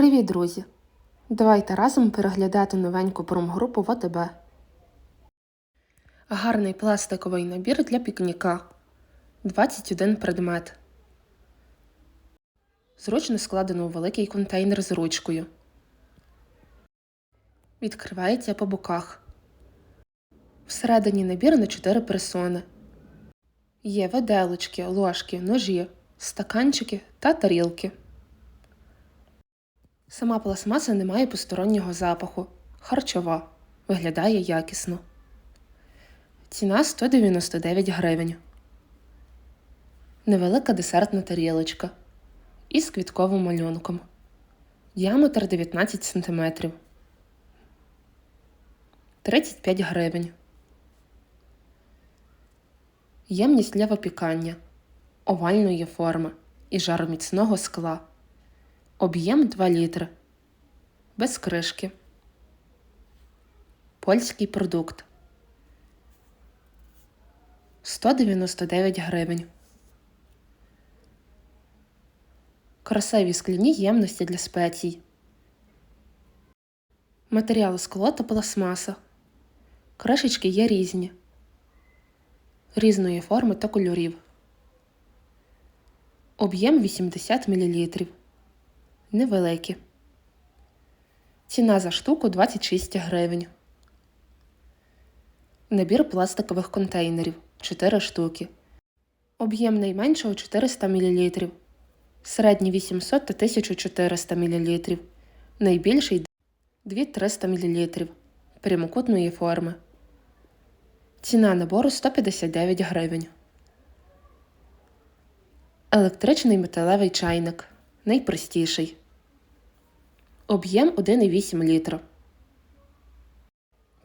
Привіт, друзі! Давайте разом переглядати новеньку промгрупу в АТБ. Гарний пластиковий набір для пікніка. 21 предмет. Зручно складено у великий контейнер з ручкою. Відкривається по боках. Всередині набір на 4 персони. Є виделочки, ложки, ножі, стаканчики та тарілки. Сама пластмаса не має постороннього запаху. Харчова. Виглядає якісно. Ціна 199 гривень. Невелика десертна тарілочка. Із квітковим малюнком. Діаметр 19 см. 35 гривень. Ємність для випікання. Овальної форми і жароміцного скла. Об'єм 2 літри. Без кришки. Польський продукт. 199 гривень. Красиві скляні ємності для спецій. Матеріал скло та пластмаса. Кришечки є різні. Різної форми та кольорів. Об'єм 80 мл. Невеликі. Ціна за штуку 26 гривень. Набір пластикових контейнерів 4 штуки. Об'єм найменшого 400 мл. Середній 800 та 1400 мл. Найбільший 2300 мл. Прямокутної форми. Ціна набору 159 гривень. Електричний металевий чайник. Найпростіший. Об'єм 1,8 літра.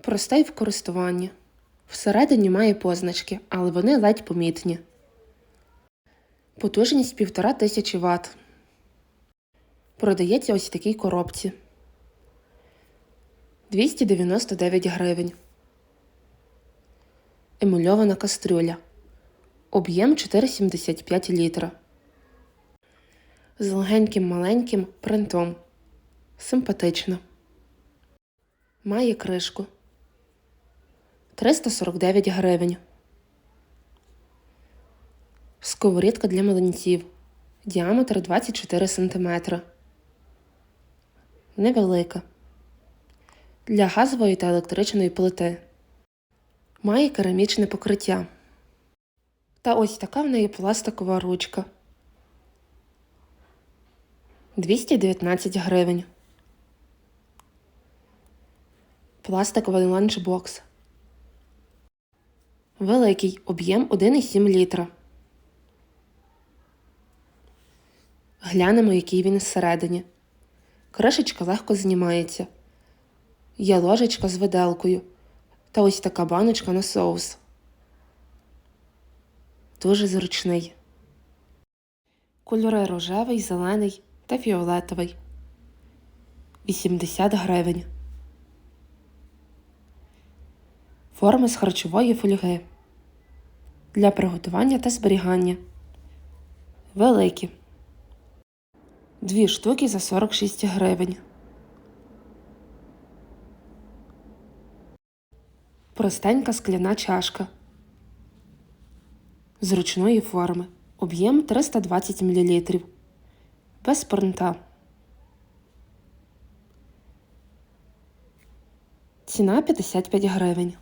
Простий в користуванні. Всередині має позначки, але вони ледь помітні. Потужність 1500 Вт. Продається ось в такій коробці. 299 гривень. Емульована кастрюля. Об'єм 4,75 літра. З легеньким маленьким принтом. Симпатично. Має кришку. 349 гривень. Сковорідка для млинців. Діаметр 24 см. Невелика. Для газової та електричної плити. Має керамічне покриття. Та ось така в неї пластикова ручка. 219 гривень. Пластиковий ланчбокс. Великий об'єм 1,7 літра. Глянемо, який він всередині. Кришечка легко знімається. Є ложечка з виделкою. Та ось така баночка на соус. Дуже зручний. Кольори рожевий, зелений та фіолетовий. 80 гривень. Форми з харчової фольги. Для приготування та зберігання. Великі. Дві штуки за 46 гривень. Простенька скляна чашка. Зручної форми. Об'єм 320 мл. Без принта. Ціна 55 гривень.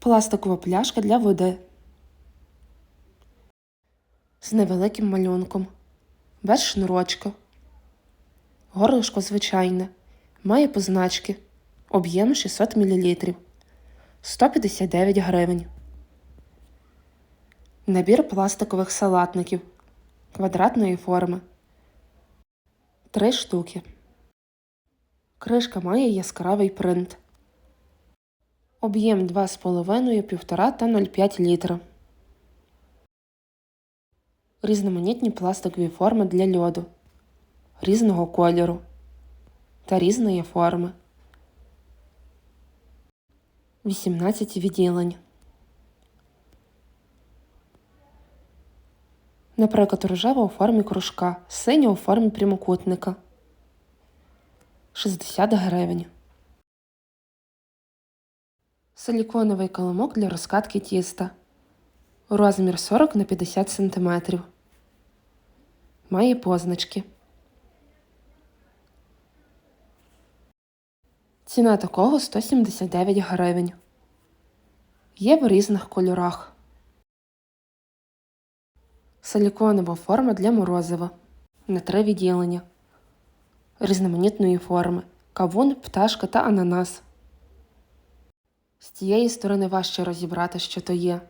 Пластикова пляшка для води. З невеликим малюнком. Без шнурочка. Горлишко звичайне. Має позначки. Об'єм 600 мл. 159 гривень. Набір пластикових салатників квадратної форми. Три штуки. Кришка має яскравий принт. Об'єм 2,5, 1,5 та 0,5 літра. Різноманітні пластикові форми для льоду різного кольору та різної форми. 18 відділень. Наприклад, рожева у формі кружка, синя у формі прямокутника. 60 гривень. Силіконовий килимок для розкатки тіста. Розмір 40 на 50 см. Має позначки. Ціна такого 179 гривень. Є в різних кольорах. Силіконова форма для морозива. На три відділення. Різноманітної форми. Кавун, пташка та ананас. З цієї сторони важче розібрати, що то є.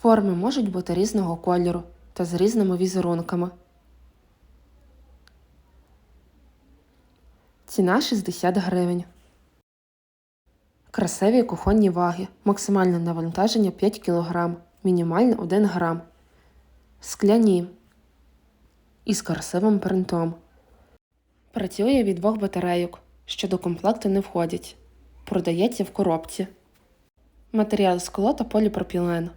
Форми можуть бути різного кольору та з різними візерунками. Ціна 60 гривень. Красиві кухонні ваги. Максимальне навантаження 5 кг, мінімальне 1 грам. Скляні. Із красивим принтом. Працює від двох батарейок, що до комплекту не входять. Продається в коробці. Матеріал скло та поліпропілен.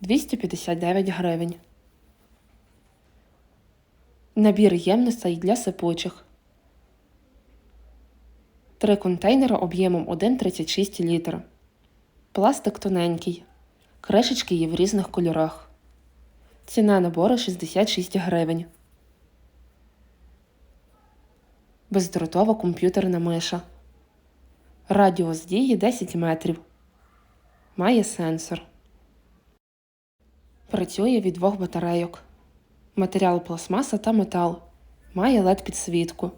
259 гривень. Набір ємностей для сипучих. Три контейнери об'ємом 1,36 літра. Пластик тоненький. Кришечки є в різних кольорах. Ціна набору 66 гривень. Бездротова комп'ютерна миша. Радіус дії 10 метрів. Має сенсор. Працює від двох батарейок. Матеріал пластмаса та метал. Має LED підсвітку.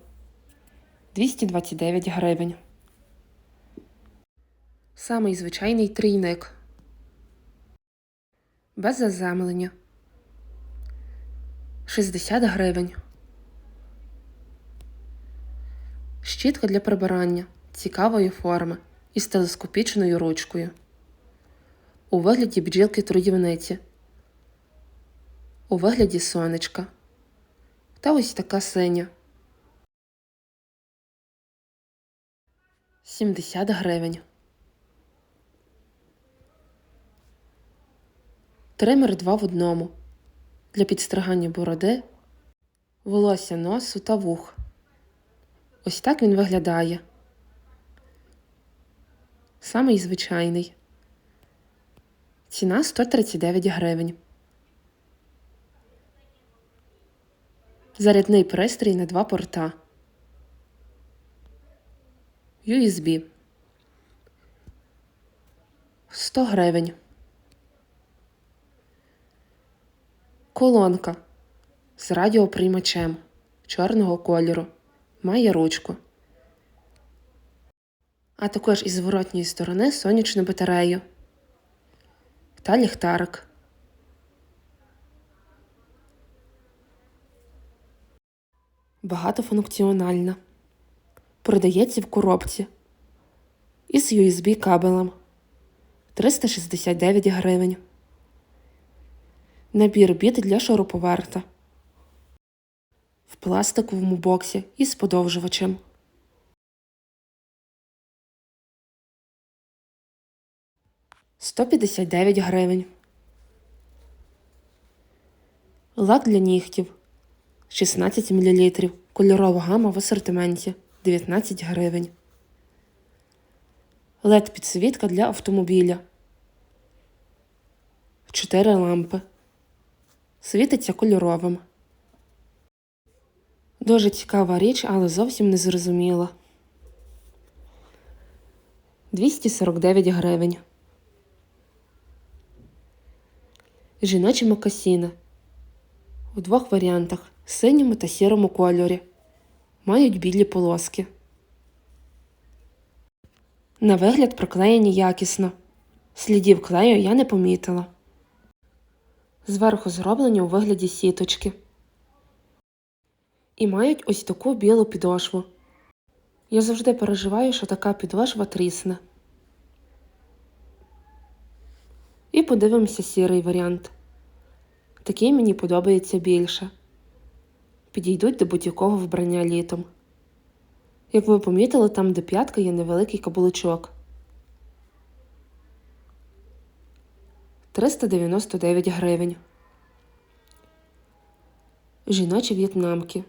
229 гривень. Самий звичайний трійник. Без заземлення. 60 гривень. Щітка для прибирання цікавої форми із телескопічною ручкою. У вигляді бджілки трудівниці. У вигляді сонечка. Та ось така синя. 70 гривень. Тример 2 в одному. Для підстригання бороди, волосся носу та вух. Ось так він виглядає. Самий звичайний. Ціна 139 гривень. Зарядний пристрій на два порта. USB 100 гривень. Колонка з радіоприймачем чорного кольору. Має ручку. А також із зворотньої сторони сонячну батарею та ліхтарик. Багатофункціональна. Продається в коробці із USB кабелем 369 гривень. Набір біт для шуруповерта в пластиковому боксі із подовжувачем. Сто п'ятдесят дев'ять гривень. Лак для нігтів 16 мл. Кольорова гама в асортименті 19 гривень. led підсвітка для автомобіля. 4 лампи. Світиться кольоровим. Дуже цікава річ, але зовсім не зрозуміла. 249 гривень. Жіночі мокасіни у двох варіантах синьому та сірому кольорі. Мають білі полоски. На вигляд проклеєні якісно. Слідів клею я не помітила. Зверху зроблені у вигляді сіточки. І мають ось таку білу підошву. Я завжди переживаю, що така підошва трісне. І подивимося сірий варіант. Такий мені подобається більше. Підійдуть до будь-якого вбрання літом. Як ви помітили, там до п'ятки є невеликий каблучок. 399 гривень. Жіночі в'єтнамки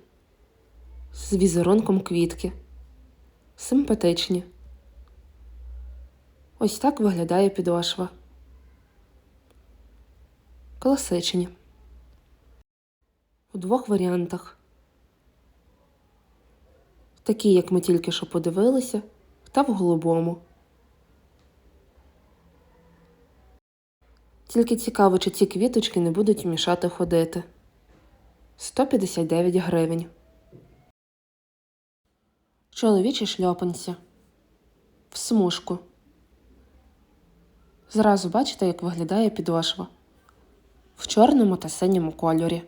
з візерунком квітки. Симпатичні. Ось так виглядає підошва. Класичні. У двох варіантах. Такі, як ми тільки що подивилися, та в голубому. Тільки цікаво, чи ці квіточки не будуть мішати ходити. 159 гривень. Чоловічі шльопанці. В смужку. Зразу бачите, як виглядає підошва. В чорному та синьому кольорі.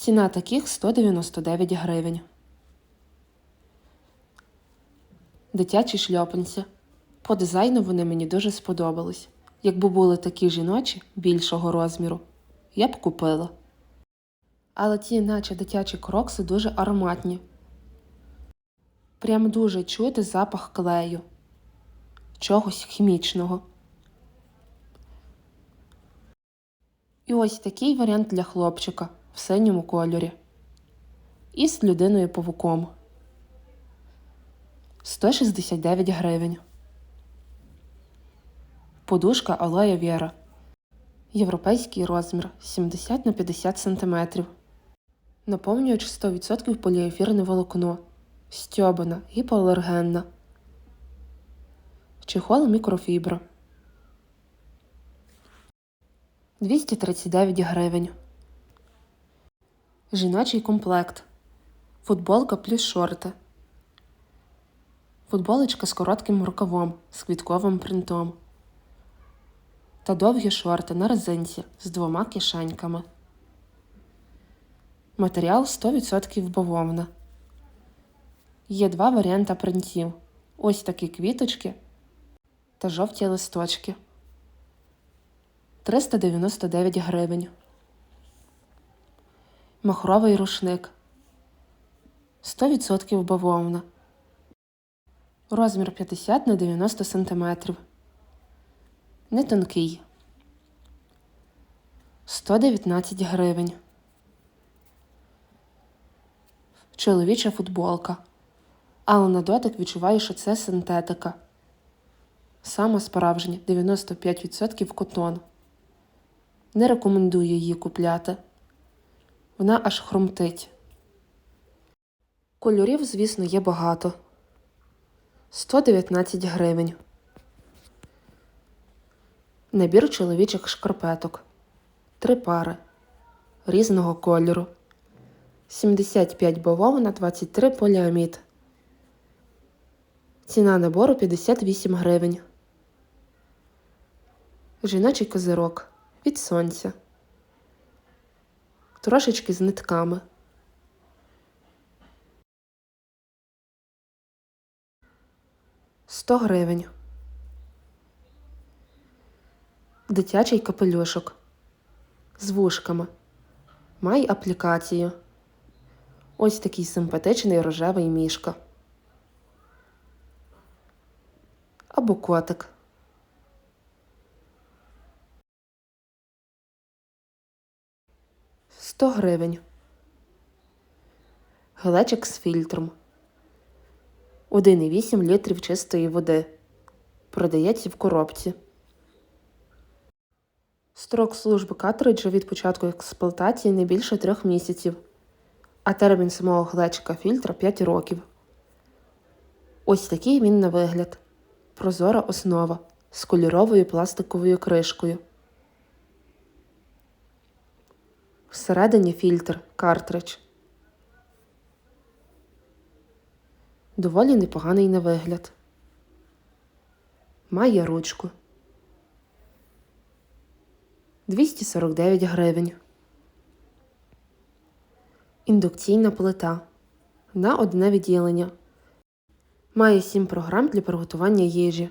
Ціна таких 199 гривень. Дитячі шльопанці. По дизайну вони мені дуже сподобались. Якби були такі жіночі більшого розміру, я б купила. Але ті, наче дитячі крокси, дуже ароматні. Прям дуже чути запах клею, чогось хімічного. І ось такий варіант для хлопчика в синьому кольорі. І з людиною павуком. 169 гривень. Подушка алоє Вєра. Європейський розмір 70 на 50 см. Наповнюючи 100% поліефірне волокно. Стьобана, гіпоалергенна. Чехол мікрофібра. 239 гривень. Жіночий комплект. Футболка плюс шорти. Футболочка з коротким рукавом з квітковим принтом. Та довгі шорти на резинці з двома кишеньками. Матеріал 100% бавовна. Є два варіанти принтів. Ось такі квіточки та жовті листочки. 399 гривень. Махровий рушник. 100% бавовна. Розмір 50 на 90 см. Не тонкий. 119 гривень. Чоловіча футболка. Але на дотик відчуваю, що це синтетика. Саме справжня 95% котон. Не рекомендую її купляти. Вона аж хрумтить. Кольорів, звісно, є багато. 119 гривень. Набір чоловічих шкарпеток. Три пари. Різного кольору. 75 бавовна, 23 поліамід. Ціна набору 58 гривень. Жіночий козирок від сонця. Трошечки з нитками. Сто гривень. Дитячий капелюшок з вушками. Май аплікацію. Ось такий симпатичний рожевий мішка. Або котик. Сто гривень. Глечик з фільтром. 1,8 літрів чистої води. Продається в коробці. Строк служби картриджа від початку експлуатації не більше трьох місяців, а термін самого глечика фільтра 5 років. Ось такий він на вигляд. Прозора основа з кольоровою пластиковою кришкою. Всередині фільтр картридж. Доволі непоганий на вигляд. Має ручку. 249 гривень. Індукційна плита. На одне відділення. Має 7 програм для приготування їжі.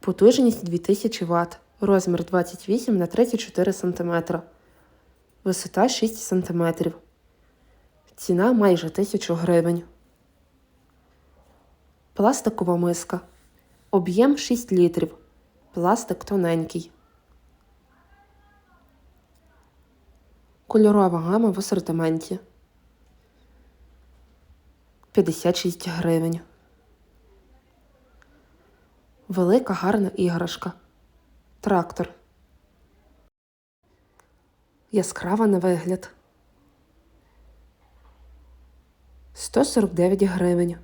Потужність 2000 Вт. Розмір 28 на 34 см. Висота 6 см. Ціна майже 1000 гривень. Пластикова миска. Об'єм 6 літрів. Пластик тоненький. Кольорова гама в асортименті. 56 гривень. Велика гарна іграшка. Трактор. Яскрава на вигляд. 149 гривень.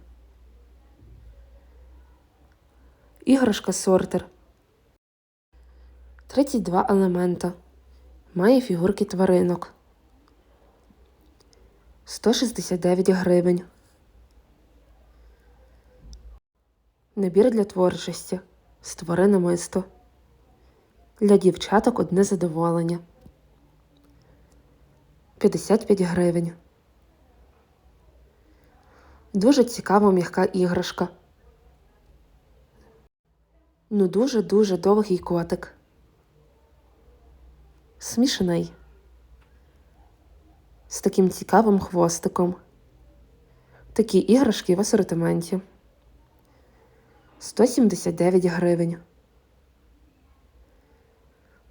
Іграшка сортер. 32 елемента. Має фігурки тваринок. 169 гривень. Набір для творчості. Створи намисто. Для дівчаток одне задоволення. 55 гривень. Дуже цікава м'яка іграшка. Ну дуже-дуже довгий котик. Смішний. З таким цікавим хвостиком. Такі іграшки в асортименті. 179 гривень.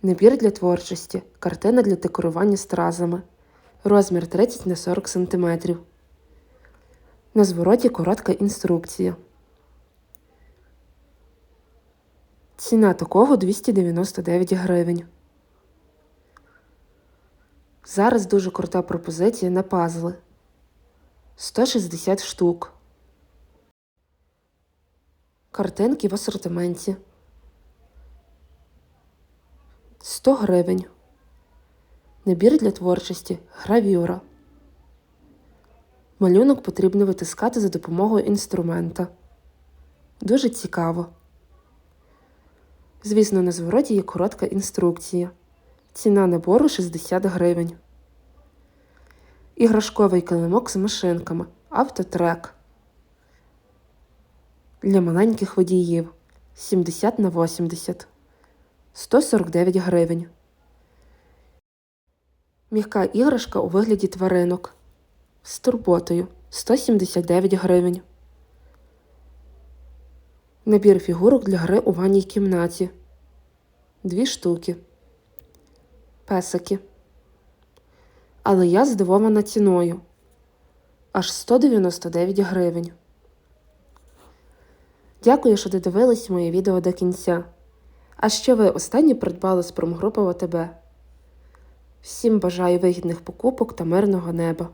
Набір для творчості. Картина для декорування стразами. Розмір 30 на 40 см. На звороті коротка інструкція. Ціна такого 299 гривень. Зараз дуже крута пропозиція на пазли. 160 штук. Картинки в асортименті. 100 гривень. Набір для творчості. Гравюра. Малюнок потрібно витискати за допомогою інструмента. Дуже цікаво. Звісно, на звороті є коротка інструкція. Ціна набору 60 гривень. Іграшковий килимок з машинками. Автотрек. Для маленьких водіїв 70 на 80 149 гривень. М'яка іграшка у вигляді тваринок з турботою 179 гривень. Набір фігурок для гри у ванній кімнаті. Дві штуки. Песики. Але я здивована ціною. Аж 199 гривень. Дякую, що додивились моє відео до кінця. А що ви останнє придбали з промгрупи ОТБ? Всім бажаю вигідних покупок та мирного неба!